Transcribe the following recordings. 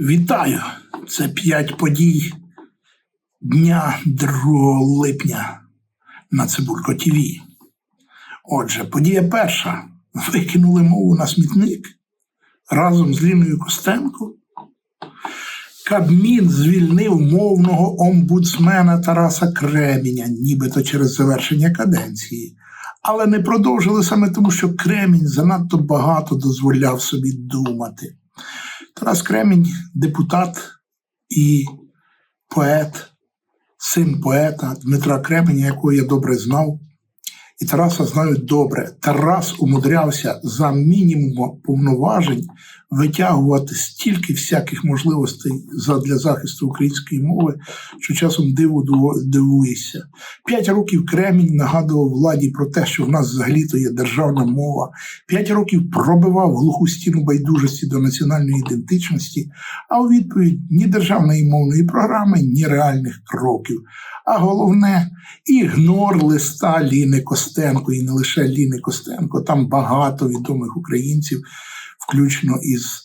Вітаю! Це п'ять подій дня 2 липня на Цибулько ТВ. Отже, подія перша. Викинули мову на смітник разом з Ліною Костенко. Кабмін звільнив мовного омбудсмена Тараса Креміня, нібито через завершення каденції. Але не продовжили саме тому, що Кремінь занадто багато дозволяв собі думати. Тарас Кремінь депутат і поет, син поета Дмитра Кременя, якого я добре знав. І Тараса знаю добре. Тарас умудрявся за мінімум повноважень витягувати стільки всяких можливостей для захисту української мови, що часом диву дивуєшся. П'ять років Кремінь нагадував владі про те, що в нас взагалі-то є державна мова. П'ять років пробивав глуху стіну байдужості до національної ідентичності, а у відповідь ні державної мовної програми, ні реальних кроків. А головне ігнор листа Ліни Костенко, і не лише Ліни Костенко, там багато відомих українців, включно із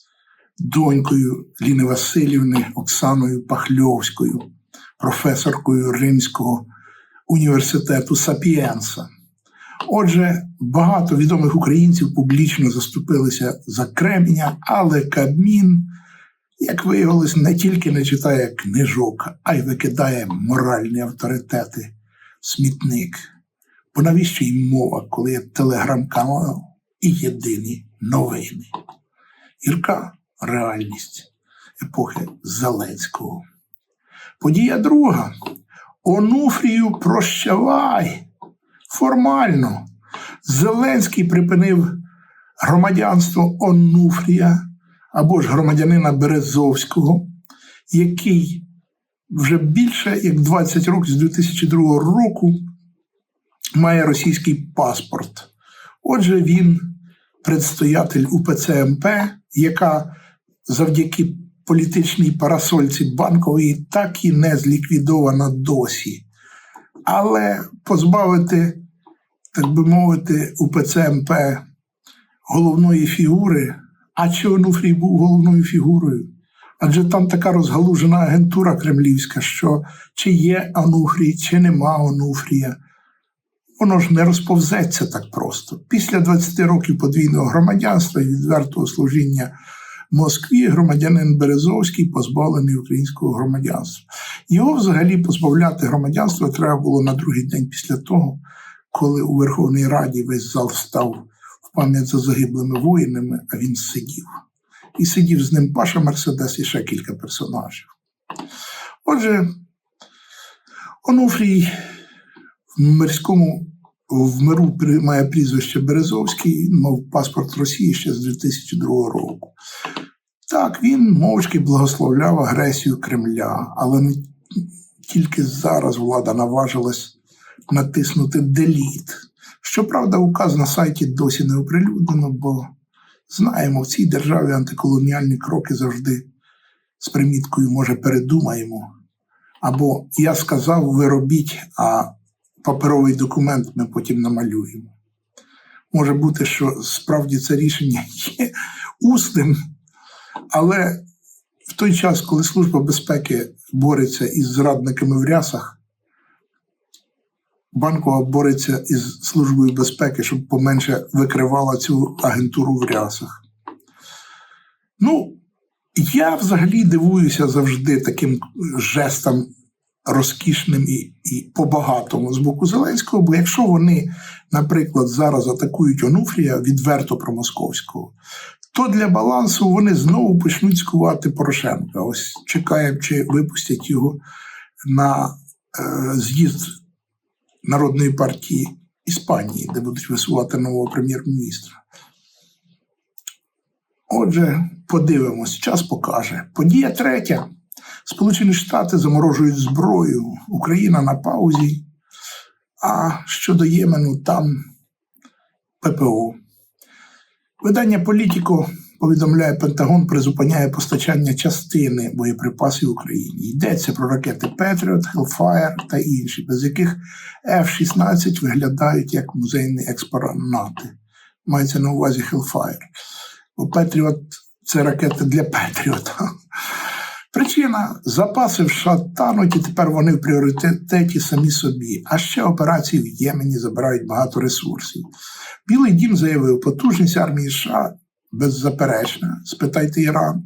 донькою Ліни Васильівни Оксаною Пахльовською, професоркою Римського університету Сапіенса. Отже, багато відомих українців публічно заступилися за Кремня, але Кабмін, як виявилось, не тільки не читає книжок, а й викидає моральні авторитети смітник. Бо навіщо їм мова, коли є телеграм-канал і єдині новини? Гірка реальність епохи Зеленського. Подія друга. Онуфрію прощавай. Формально. Зеленський припинив громадянство Онуфрія або ж громадянина Березовського, який вже більше як 20 років з 2002 року має російський паспорт. Отже, він предстоятель УПЦ МП, яка завдяки політичній парасольці банкової так і не зліквідована досі. Але позбавити, так би мовити, УПЦ МП головної фігури, а чи Онуфрій був головною фігурою? Адже там така розгалужена агентура кремлівська, що чи є Онуфрій, чи нема Онуфрія. Воно ж не розповзеться так просто. Після 20 років подвійного громадянства і відвертого служіння Москві громадянин Березовський позбавлений українського громадянства. Його взагалі позбавляти громадянства треба було на другий день після того, коли у Верховній Раді весь зал став в пам'ять за загиблими воїнами, а він сидів. І сидів з ним Паша Мерседес і ще кілька персонажів. Отже, Онуфрій в мирському в миру має прізвище Березовський, мав паспорт Росії ще з 2002 року. Так, він мовчки благословляв агресію Кремля, але не тільки зараз влада наважилась натиснути деліт. Щоправда, указ на сайті досі не оприлюднено, бо знаємо, в цій державі антиколоніальні кроки завжди з приміткою, може, передумаємо. Або я сказав, ви робіть, а паперовий документ ми потім намалюємо. Може бути, що справді це рішення є усним, але в той час, коли Служба безпеки бореться із зрадниками в рясах, Банкова бореться із Службою безпеки, щоб поменше викривала цю агентуру в рясах. Ну, я взагалі дивуюся завжди таким жестам розкішним і, і по-багатому з боку Зеленського, бо якщо вони, наприклад, зараз атакують Онуфрія відверто промосковського, то для балансу вони знову почнуть скувати Порошенка. Ось чекаємо, чи випустять його на е, з'їзд Народної партії Іспанії, де будуть висувати нового прем'єр-міністра. Отже, подивимось, час покаже. Подія третя. Сполучені Штати заморожують зброю, Україна на паузі. А щодо Ємену, там ППО. Видання Політіко повідомляє Пентагон, призупиняє постачання частини боєприпасів Україні. Йдеться про ракети Patriot, Hellfire та інші, без яких F-16 виглядають як музейні експонати. Мається на увазі Hellfire. Бо Patriot – це ракети для Петріота. Причина запаси в США тануть, і тепер вони в пріоритеті самі собі. А ще операції в Ємені забирають багато ресурсів. Білий дім заявив, потужність армії США беззаперечна. Спитайте Іран.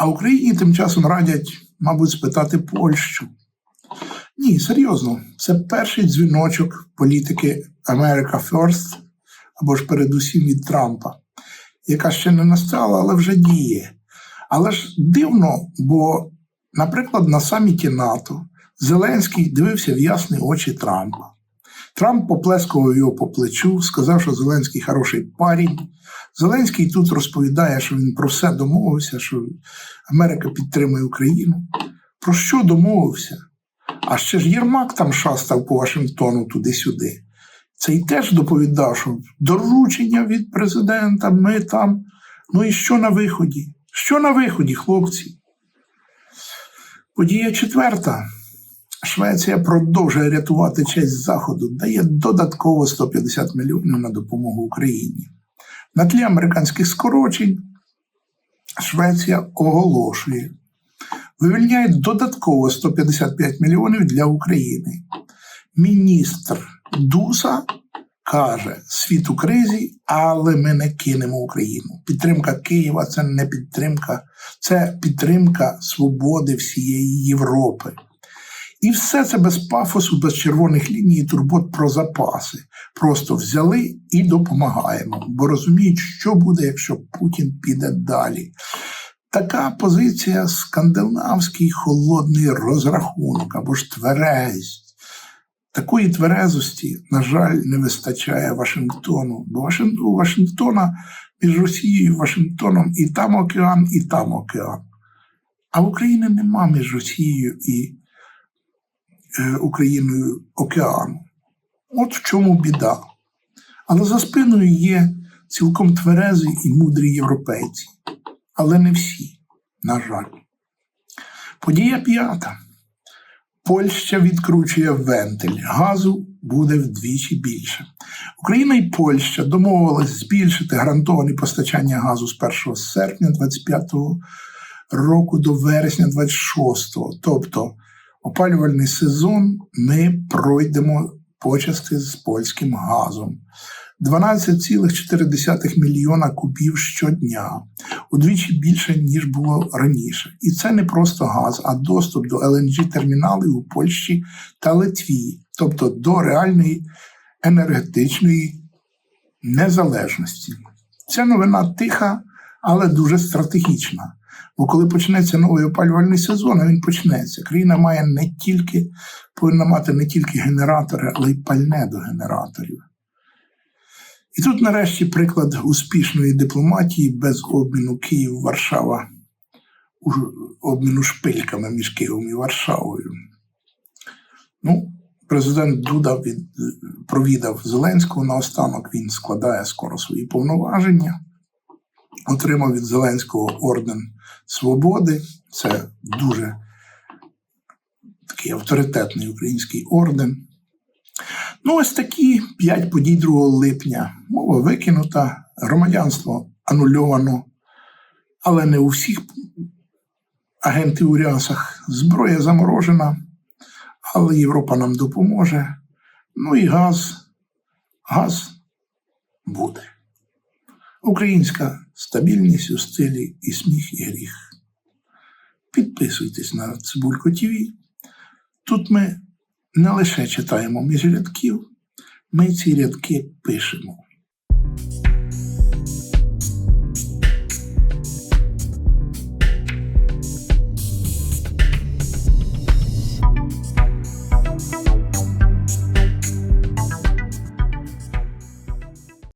А Україні тим часом радять, мабуть, спитати Польщу. Ні, серйозно, це перший дзвіночок політики America First, або ж передусім від Трампа, яка ще не настала, але вже діє. Але ж дивно, бо, наприклад, на саміті НАТО Зеленський дивився в ясні очі Трампа. Трамп поплескував його по плечу, сказав, що Зеленський хороший парень. Зеленський тут розповідає, що він про все домовився, що Америка підтримує Україну. Про що домовився? А ще ж Єрмак там шастав по Вашингтону туди-сюди. Цей теж доповідав, що доручення від президента, ми там. Ну і що на виході? Що на виході, хлопці? Подія четверта. Швеція продовжує рятувати честь Заходу, дає додатково 150 мільйонів на допомогу Україні. На тлі американських скорочень Швеція оголошує, вивільняє додатково 155 мільйонів для України. Міністр Дуса каже: світ у кризі, але ми не кинемо Україну. Підтримка Києва це не підтримка, це підтримка свободи всієї Європи. І все це без пафосу, без червоних ліній, і турбот про запаси. Просто взяли і допомагаємо, бо розуміють, що буде, якщо Путін піде далі. Така позиція скандинавський холодний розрахунок або ж тверезість. Такої тверезості, на жаль, не вистачає Вашингтону, бо у Вашингтона між Росією і Вашингтоном і там океан, і там океан. А в Україні нема між Росією і Е, Україною океану. От в чому біда. Але за спиною є цілком тверезі і мудрі європейці. Але не всі, на жаль. Подія п'ята. Польща відкручує вентиль. Газу буде вдвічі більше. Україна і Польща домовились збільшити гарантовані постачання газу з 1 серпня 2025 року до вересня 26 Тобто опалювальний сезон ми пройдемо почасти з польським газом. 12,4 мільйона кубів щодня, удвічі більше, ніж було раніше. І це не просто газ, а доступ до лнг терміналів у Польщі та Литві, тобто до реальної енергетичної незалежності. Ця новина тиха, але дуже стратегічна. Бо коли почнеться новий опалювальний сезон, він почнеться. Країна має не тільки повинна мати не тільки генератори, але й пальне до генераторів. І тут, нарешті, приклад успішної дипломатії без обміну Київ-Варшава, обміну шпильками між Києвом і Варшавою. Ну, Президент Дуда від, провідав Зеленського наостанок, він складає скоро свої повноваження отримав від Зеленського орден свободи. Це дуже такий авторитетний український орден. Ну, ось такі п'ять подій 2 липня. Мова викинута, громадянство анульовано, але не у всіх агентів у рясах. Зброя заморожена, але Європа нам допоможе. Ну і газ, газ буде. Українська стабільність у стилі і сміх, і гріх. Підписуйтесь на Цибулько ТВ. Тут ми не лише читаємо між рядків, ми ці рядки пишемо.